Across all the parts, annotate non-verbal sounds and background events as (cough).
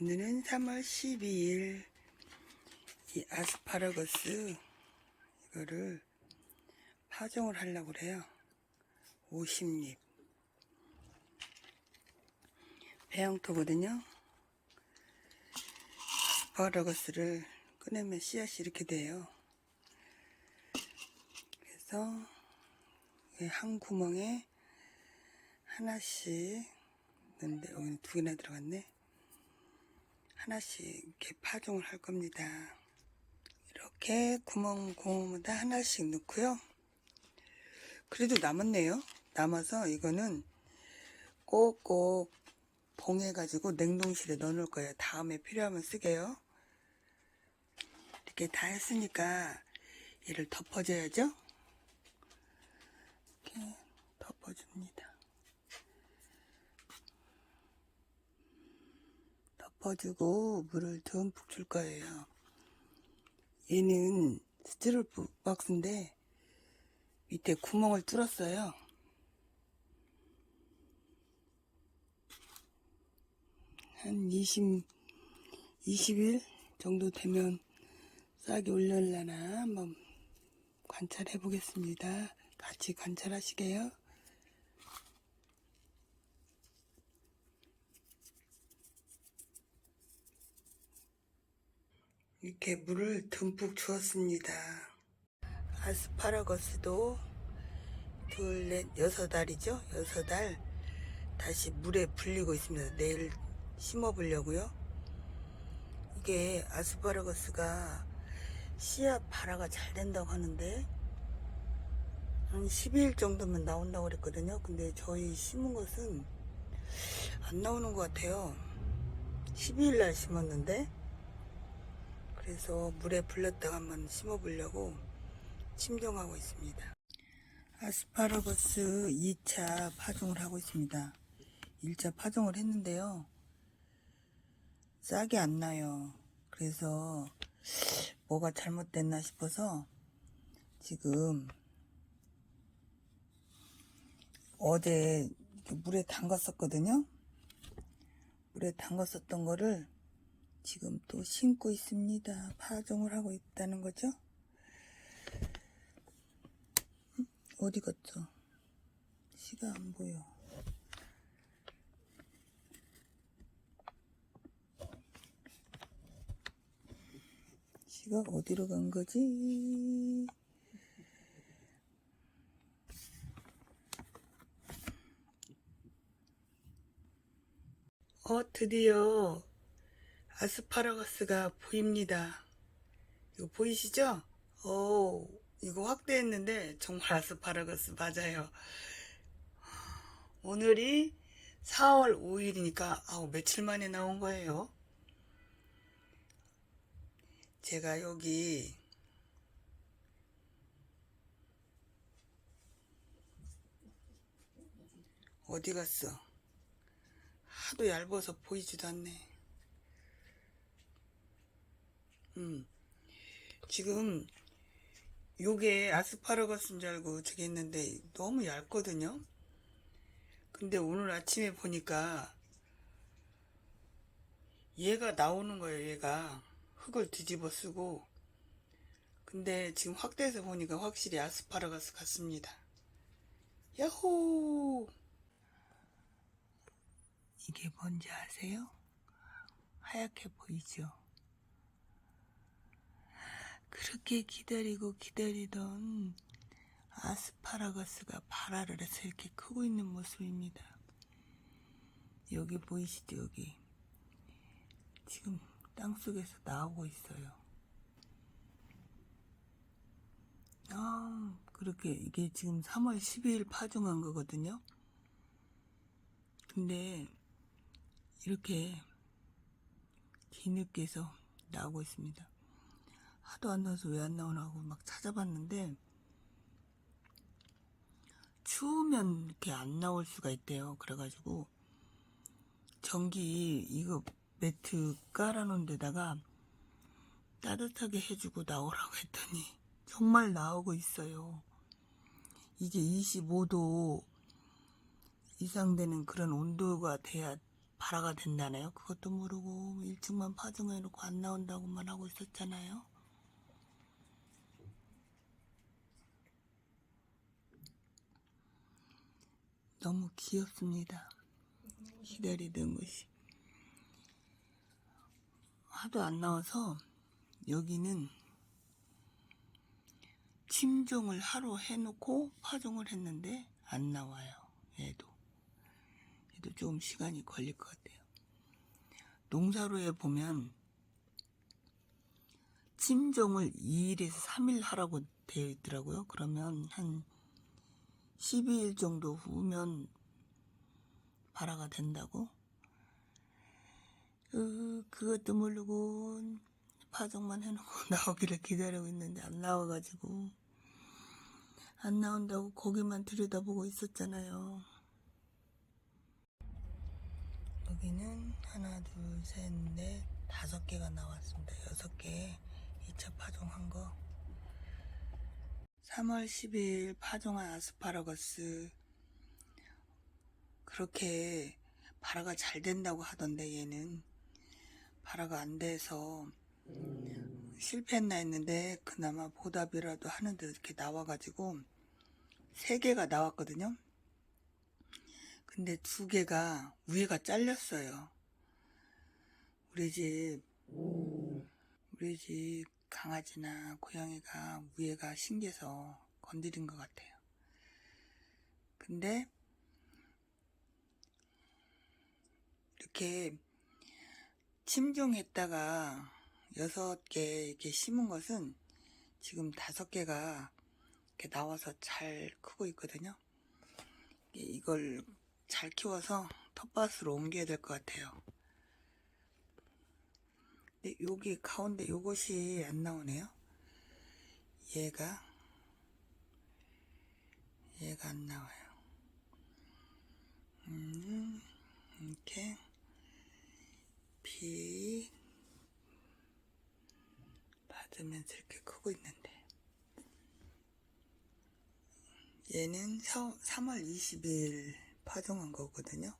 오늘은 3월 12일 이 아스파라거스 이거를 파종을 하려고 그래요. 50립 배양토거든요. 아스파라거스를 꺼내면 씨앗이 이렇게 돼요. 그래서 이한 구멍에 하나씩 넣는데 여기는 두 개나 들어갔네. 하나씩 이렇게 파종을 할 겁니다. 이렇게 구멍 구멍마다 하나씩 넣고요. 그래도 남았네요. 남아서 이거는 꼭꼭 봉해가지고 냉동실에 넣어놓을 거예요. 다음에 필요하면 쓰게요. 이렇게 다 했으니까 얘를 덮어줘야죠. 이렇게 덮어줍니다. 덮어주고 물을 듬뿍 줄 거예요. 얘는 스티로폼 박스인데 밑에 구멍을 뚫었어요. 한 20, 20일 정도 되면 싹이 올려려나 한번 관찰해 보겠습니다. 같이 관찰하시게요. 이렇게 물을 듬뿍 주었습니다. 아스파라거스도 둘, 넷, 여섯 알이죠? 여섯 알 다시 물에 불리고 있습니다. 내일 심어 보려고요. 이게 아스파라거스가 씨앗 발화가 잘 된다고 하는데 한 12일 정도면 나온다고 그랬거든요. 근데 저희 심은 것은 안 나오는 것 같아요. 12일 날 심었는데 그래서 물에 불렸다가 한번 심어보려고 침종하고 있습니다. 아스파라거스 2차 파종을 하고 있습니다. 1차 파종을 했는데요. 싹이 안 나요. 그래서 뭐가 잘못됐나 싶어서 지금 어제 물에 담갔었거든요. 물에 담갔었던 거를 지금 또 심고 있습니다. 파종을 하고 있다는 거죠. 음? 어디 갔죠? 시가 안 보여. 시가 어디로 간 거지? 어, 드디어 아스파라거스가 보입니다. 이거 보이시죠? 오, 이거 확대했는데 정말 아스파라거스 맞아요. 오늘이 4월 5일이니까 아우 며칠 만에 나온 거예요. 제가 여기 어디 갔어? 하도 얇아서 보이지도 않네. 음. 지금 요게 아스파라거스인 줄 알고 저기 했는데 너무 얇거든요. 근데 오늘 아침에 보니까 얘가 나오는 거예요, 얘가. 흙을 뒤집어 쓰고. 근데 지금 확대해서 보니까 확실히 아스파라거스 같습니다. 야호! 이게 뭔지 아세요? 하얗게 보이죠? 그렇게 기다리고 기다리던 아스파라거스가 발화를 해서 이렇게 크고 있는 모습입니다. 여기 보이시죠, 여기. 지금 땅 속에서 나오고 있어요. 아, 그렇게 이게 지금 3월 12일 파종한 거거든요. 근데 이렇게 뒤늦게서 나오고 있습니다. 하도 안 나와서 왜 안 나오나 하고 막 찾아봤는데 추우면 이렇게 안 나올 수가 있대요. 그래가지고 전기 이거 매트 깔아놓은 데다가 따뜻하게 해주고 나오라고 했더니 정말 나오고 있어요. 이게 25도 이상 되는 그런 온도가 돼야 발화가 된다네요. 그것도 모르고 일찍만 파종해놓고 안 나온다고만 하고 있었잖아요. 너무 귀엽습니다. 기다리던 것이. 하도 안 나와서 여기는 침종을 하루 해놓고 파종을 했는데 안 나와요. 얘도. 얘도 좀 시간이 걸릴 것 같아요. 농사로에 보면 침종을 2일에서 3일 하라고 되어 있더라고요. 그러면 한 12일 정도 후면 발화가 된다고. 그, 그것도 모르고 파종만 해놓고 (laughs) 나오기를 기다리고 있는데 안 나와가지고 안 나온다고 고기만 들여다보고 있었잖아요. 여기는 하나, 둘, 셋, 넷, 다섯 개가 나왔습니다. 여섯 개 2차 파종한 거. 3월 10일 파종한 아스파라거스 그렇게 발화가 잘 된다고 하던데 얘는 발화가 안 돼서 실패했나 했는데 그나마 보답이라도 하는데 이렇게 나와가지고 세 개가 나왔거든요. 근데 두 개가 위에가 잘렸어요. 우리 집 우리 집 강아지나 고양이가 위에가 신기해서 건드린 것 같아요. 근데 이렇게 침종했다가 여섯 개 이렇게 심은 것은 지금 다섯 개가 이렇게 나와서 잘 크고 있거든요. 이걸 잘 키워서 텃밭으로 옮겨야 될 것 같아요. 근데 여기 가운데 요것이 안 나오네요. 얘가 얘가 안 나와요. 음, 이렇게 비 받으면서 이렇게 크고 있는데 얘는 3월 20일 파종한 거거든요.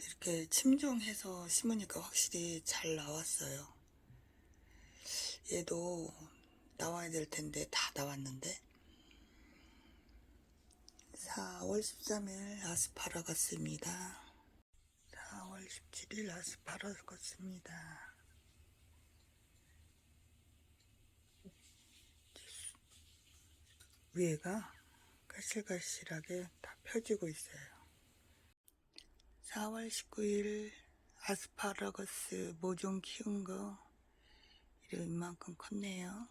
이렇게 침종해서 심으니까 확실히 잘 나왔어요. 얘도 나와야 될 텐데 다 나왔는데 4월 13일 아스파라거스입니다. 4월 17일 아스파라거스입니다. 위에가 까실까실하게 다 펴지고 있어요. 4월 19일 아스파라거스 모종 키운 거 이만큼 컸네요.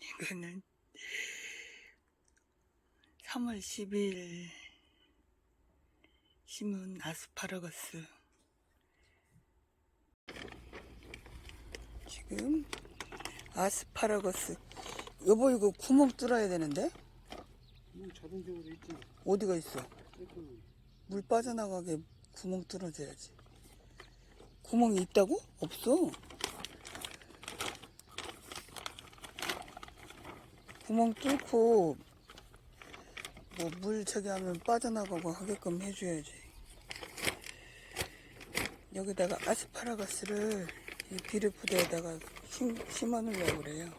이거는 3월 10일 심은 아스파라거스 지금 아스파라거스. 여보 이거 구멍 뚫어야 되는데? 뭐 자동적으로 있지. 어디가 있어? 물 빠져나가게 구멍 뚫어줘야지. 구멍이 있다고? 없어. 구멍 뚫고 뭐 물 저기 하면 빠져나가고 하게끔 해줘야지. 여기다가 아스파라거스를 이 비료푸드에다가 심, 심어 놓으려고 그래요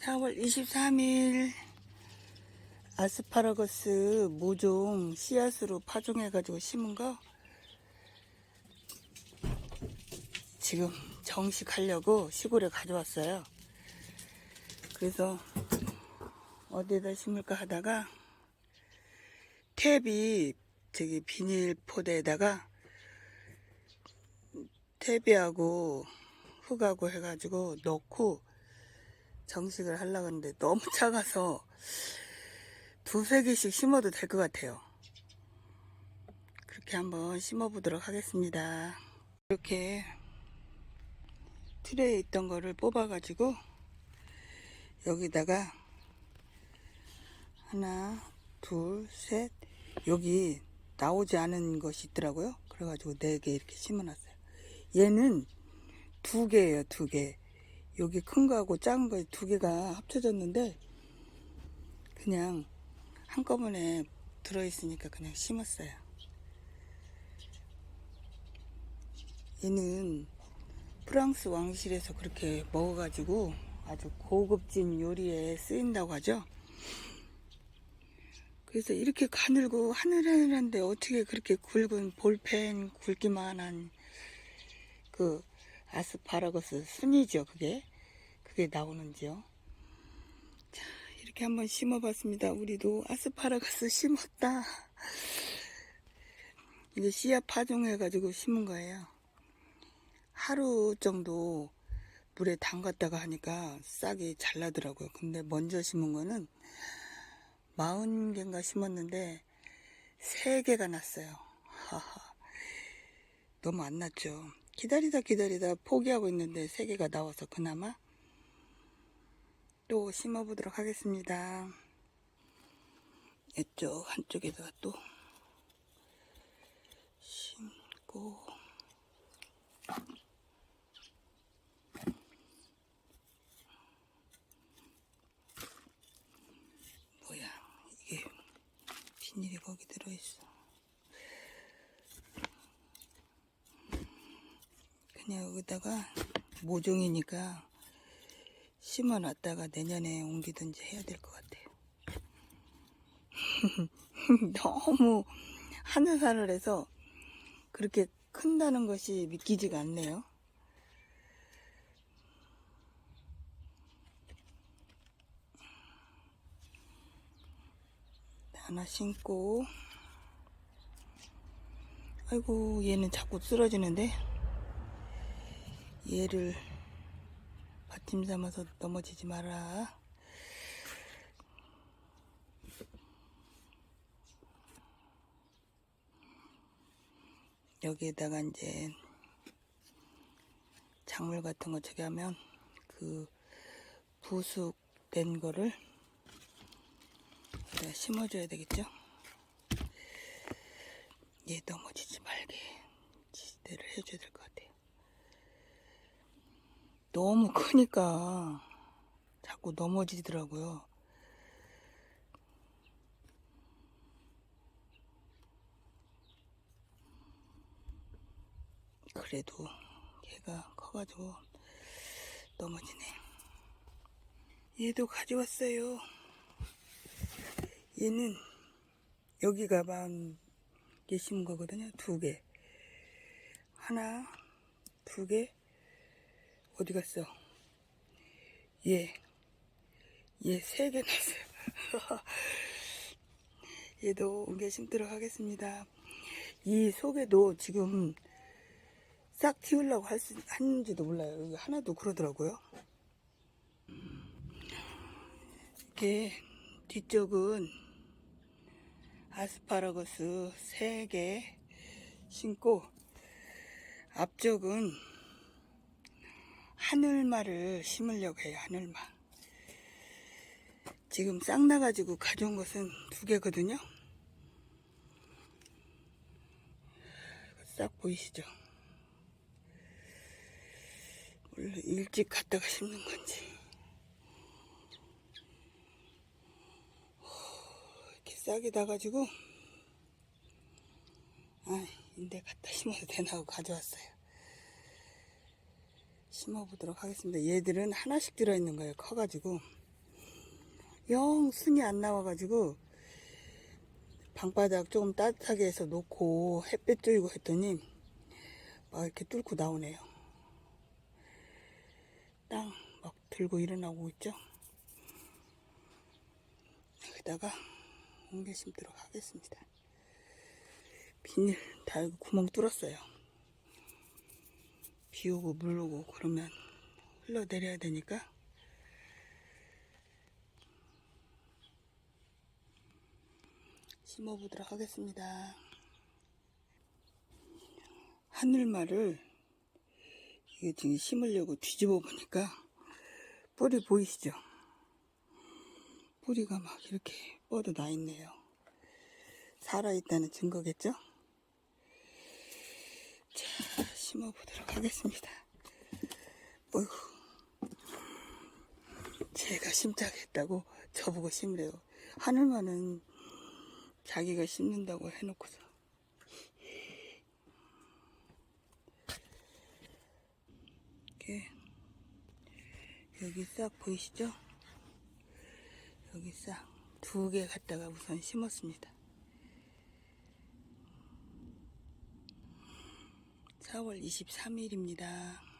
4월 23일 아스파라거스 모종 씨앗으로 파종해가지고 심은 거 지금 정식하려고 시골에 가져왔어요. 그래서 어디에다 심을까 하다가 탭이 저기 비닐 포대에다가 탭이하고 흙하고 해가지고 넣고 정식을 하려고 하는데 너무 (laughs) 작아서 두세 개씩 심어도 될 것 같아요. 그렇게 한번 심어보도록 하겠습니다. 이렇게 트레이에 있던 거를 뽑아가지고 여기다가 하나, 둘, 셋 여기 나오지 않은 것이 있더라고요. 그래가지고 네 개 이렇게 심어놨어요. 얘는 두 개예요, 두 개. 여기 큰 거하고 작은 거 두 개가 합쳐졌는데 그냥 한꺼번에 들어있으니까 그냥 심었어요. 얘는 프랑스 왕실에서 그렇게 먹어가지고 아주 고급진 요리에 쓰인다고 하죠. 그래서 이렇게 가늘고 하늘하늘한데 어떻게 그렇게 굵은 볼펜 굵기만 한 그 아스파라거스 순이죠 그게? 그게 나오는지요? 자 이렇게 한번 심어봤습니다. 우리도 아스파라거스 심었다. 이게 씨앗 파종해 가지고 심은 거예요. 하루 정도 물에 담갔다가 하니까 싹이 잘 나더라고요. 근데 먼저 심은 거는 40개인가 심었는데 3개가 났어요. 하하. 너무 안 났죠 기다리다 기다리다 포기하고 있는데 3개가 나와서 그나마 또 심어보도록 하겠습니다. 이쪽 한쪽에다가 또 심고 뭐야 이게 비닐이 거기 들어있어 그냥 여기다가 모종이니까 심어놨다가 내년에 옮기든지 해야 될 것 같아요. (laughs) 너무 하늘하늘해서 그렇게 큰다는 것이 믿기지가 않네요. 하나 심고. 아이고 얘는 자꾸 쓰러지는데 얘를 받침 삼아서 넘어지지 마라 여기에다가 이제 작물 같은 거 저기 하면 그 부숙된 거를 여기다 심어줘야 되겠죠? 얘 넘어지지 말게 지대를 해줘야 될 것 같아요. 너무 크니까 자꾸 넘어지더라고요. 그래도 걔가 커가지고 넘어지네. 얘도 가져왔어요. 얘는 여기가 만개 심은 거거든요. 두 개. 하나, 두 개. 어디 갔어? 얘. 얘 세 개 났어요. (laughs) 얘도 옮겨 심도록 하겠습니다. 이 속에도 지금 싹 틔우려고 할 수, 하는지도 몰라요. 여기 하나도 그러더라고요. 이렇게 뒤쪽은 아스파라거스 3개 심고 앞쪽은 하늘말을 심으려고 해요. 하늘말. 지금 싹 나가지고 가져온 것은 두 개거든요. 싹 보이시죠? 원래 일찍 갔다가 심는 건지. 이렇게 싹이 나가지고 아 인데 갖다 심어도 되나 하고 가져왔어요 심어보도록 하겠습니다 얘들은 하나씩 들어있는 거예요 커가지고 영 순이 안 나와가지고 방바닥 조금 따뜻하게 해서 놓고 햇볕 쬐고 했더니 막 이렇게 뚫고 나오네요 땅 막 들고 일어나고 있죠 여기다가 옮겨 심도록 하겠습니다. 비닐 달고 구멍 뚫었어요. 비 오고 물 오고 그러면 흘러내려야 되니까 심어보도록 하겠습니다. 하늘말을 이게 지금 심으려고 뒤집어 보니까 뿌리 보이시죠? 뿌리가 막 이렇게 뻗어 나 있네요. 살아있다는 증거겠죠? 자, 심어보도록 하겠습니다. 어휴, 제가 심자겠다고 저보고 심으래요. 하늘만은 자기가 심는다고 해놓고서. 이렇게 여기 싹 보이시죠? 여기 싹 두 개 갖다가 우선 심었습니다. 4월 23일입니다.